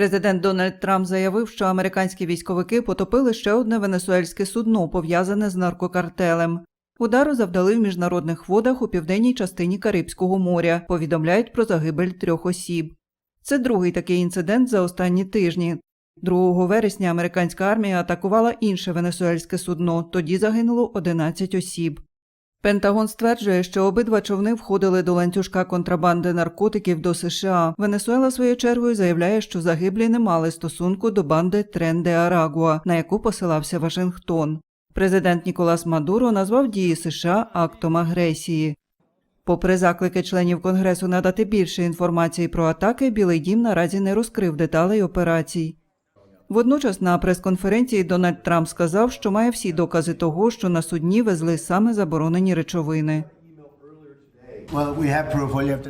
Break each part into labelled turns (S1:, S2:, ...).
S1: Президент Дональд Трамп заявив, що американські військовики потопили ще одне венесуельське судно, пов'язане з наркокартелем. Удару завдали в міжнародних водах у південній частині Карибського моря. Повідомляють про загибель трьох осіб. Це другий такий інцидент за останні тижні. 2 вересня американська армія атакувала інше венесуельське судно. Тоді загинуло 11 осіб. Пентагон стверджує, що обидва човни входили до ланцюжка контрабанди наркотиків до США. Венесуела своєю чергою заявляє, що загиблі не мали стосунку до банди Трен де Арагуа, на яку посилався Вашингтон. Президент Ніколас Мадуро назвав дії США актом агресії. Попри заклики членів Конгресу надати більше інформації про атаки, Білий дім наразі не розкрив деталей операцій. Водночас на прес-конференції Дональд Трамп сказав, що має всі докази того, що на судні везли саме заборонені речовини.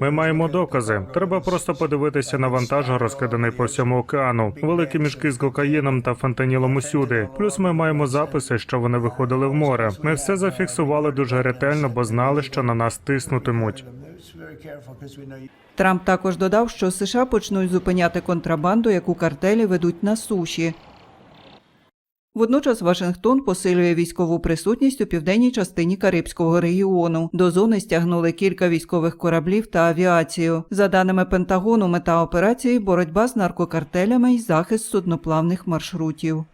S2: Ми маємо докази. Треба просто подивитися на вантаж, розкиданий по всьому океану. Великі мішки з кокаїном та фентанілом усюди. Плюс ми маємо записи, що вони виходили в море. Ми все зафіксували дуже ретельно, бо знали, що на нас тиснутимуть.
S3: Just very careful because we know you.
S1: Трамп також додав, що США почнуть зупиняти контрабанду, яку картелі ведуть на суші. Водночас Вашингтон посилює військову присутність у південній частині Карибського регіону. До зони стягнули кілька військових кораблів та авіацію. За даними Пентагону, мета операції боротьба з наркокартелями і захист судноплавних маршрутів.